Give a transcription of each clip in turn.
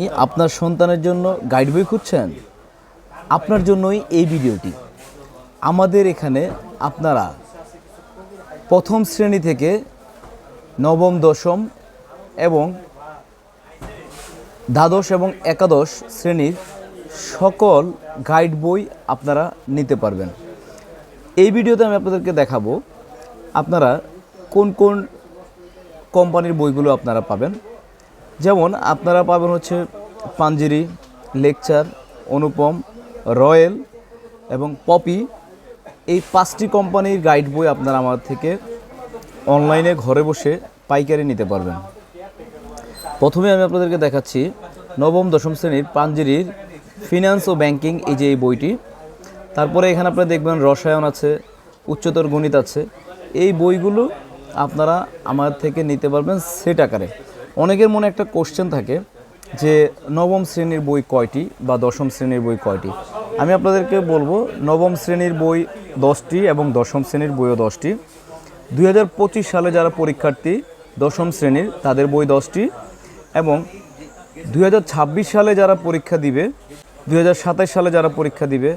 আপনার সন্তানের জন্য গাইড বই খুঁজছেন? আপনার জন্যই এই ভিডিওটি। আমাদের এখানে আপনারা প্রথম শ্রেণি থেকে নবম, দশম এবং দ্বাদশ এবং একাদশ শ্রেণির সকল গাইড বই আপনারা নিতে পারবেন। এই ভিডিওতে আমি আপনাদেরকে দেখাবো, আপনারা কোন কোন কোম্পানির বইগুলো আপনারা পাবেন। যেমন আপনারা পাবেন হচ্ছে পাঞ্জিরি, লেকচার, অনুপম, রয়্যাল এবং পপি। এই পাঁচটি কোম্পানির গাইড বই আপনারা আমার থেকে অনলাইনে ঘরে বসে পাইকারি নিতে পারবেন। প্রথমে আমি আপনাদেরকে দেখাচ্ছি নবম, দশম শ্রেণির পাঞ্জিরির ফিনান্স ও ব্যাংকিং এই যে এই বইটি। তারপরে এখানে আপনারা দেখবেন রসায়ন আছে, উচ্চতর গণিত আছে। এই বইগুলো আপনারা আমার থেকে নিতে পারবেন সেট আকারে। অনেকের মনে একটা কোশ্চেন থাকে যে নবম শ্রেণির বই কয়টি বা দশম শ্রেণির বই কয়টি? আমি আপনাদেরকে বলব, নবম শ্রেণির বই দশটি এবং দশম শ্রেণির বইও দশটি। দুই হাজার পঁচিশ সালে যারা পরীক্ষার্থী, দশম শ্রেণির, তাদের বই দশটি এবং দু হাজার ছাব্বিশ সালে যারা পরীক্ষা দিবে দু হাজার সাতাশ সালে যারা পরীক্ষা দিবে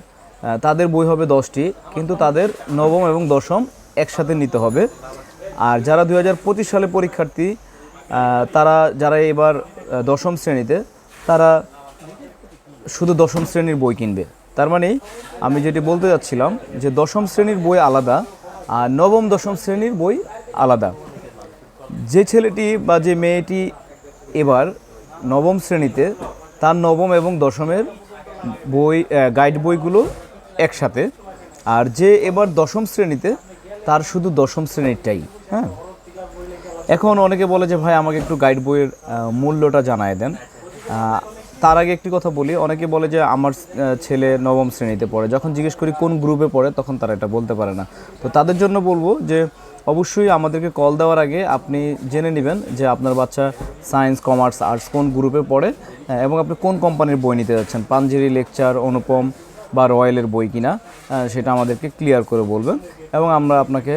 তাদের বই হবে দশটি, কিন্তু তাদের নবম এবং দশম একসাথে নিতে হবে। আর যারা দু হাজার পঁচিশ সালে পরীক্ষার্থী তারা যারা এবার দশম শ্রেণীতে, তারা শুধু দশম শ্রেণির বই কিনবে। তার মানে আমি যেটি বলতে যাচ্ছিলাম যে দশম শ্রেণির বই আলাদা, আর নবম দশম শ্রেণির বই আলাদা। যে ছেলেটি বা যে মেয়েটি এবার নবম শ্রেণীতে, তার নবম এবং দশমের বই গাইড বইগুলো একসাথে, আর যে এবার দশম শ্রেণীতে, তার শুধু দশম শ্রেণীরটাই হ্যাঁ? এখন অনেকে বলে যে, ভাই, আমাকে একটু গাইড বইয়ের মূল্যটা জানায় দেন। তার আগে একটি কথা বলি, অনেকে বলে যে, আমার ছেলে নবম শ্রেণীতে পড়ে। যখন জিজ্ঞেস করি, কোন গ্রুপে পড়ে? তখন তারা এটা বলতে পারে না। তো তাদের জন্য বলব যে, অবশ্যই আমাদেরকে কল দেওয়ার আগে আপনি জেনে নেবেন যে, আপনার বাচ্চা সায়েন্স কমার্স আর্টস কোন গ্রুপে পড়ে এবং আপনি কোন কোম্পানির বই নিতে যাচ্ছেন? পাঞ্জেরি লেকচার অনুপম বা রয়্যালের বই কিনা সেটা আমাদেরকে ক্লিয়ার করে বলবেন, এবং আমরা আপনাকে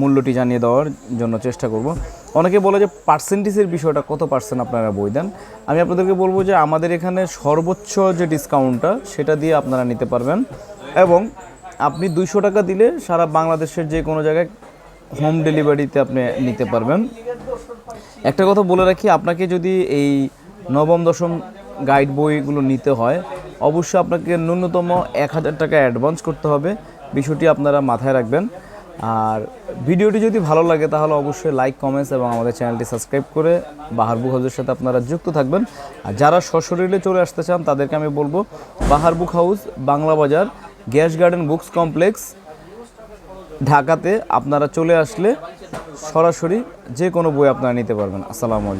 মূল্যটি জানিয়ে দেওয়ার জন্য চেষ্টা করব। অনেকে বলে যে পার্সেন্টেজের বিষয়টা কত পার্সেন্ট আপনারা বই দেন? আমি আপনাদেরকে বলব যে আমাদের এখানে সর্বোচ্চ যে ডিসকাউন্টটা, সেটা দিয়ে আপনারা নিতে পারবেন। এবং আপনি দুইশো টাকা দিলে সারা বাংলাদেশের যে কোনো জায়গায় হোম ডেলিভারিতে আপনি নিতে পারবেন। একটা কথা বলে রাখি, আপনাকে যদি এই নবম, দশম গাইড বইগুলো নিতে হয়, অবশ্যই আপনাকে ন্যূনতম এক হাজার টাকা অ্যাডভান্স করতে হবে। বিষয়টি আপনারা মাথায় রাখবেন। আর ভিডিওটি যদি ভালো লাগে, তাহলে অবশ্যই লাইক কমেন্টস এবং আমাদের চ্যানেলটি সাবস্ক্রাইব করে বাহার বুক হাউসের সাথে আপনারা যুক্ত থাকবেন। আর যারা সশরীরে চলে আসতে চান, তাদেরকে আমি বলব বাহার বুক হাউস, বাংলা বাজার, গ্যাস গার্ডেন বুকস কমপ্লেক্স, ঢাকাতে আপনারা চলে আসলে সরাসরি যে কোনো বই আপনারা নিতে পারবেন। আসসালামু আলাইকুম।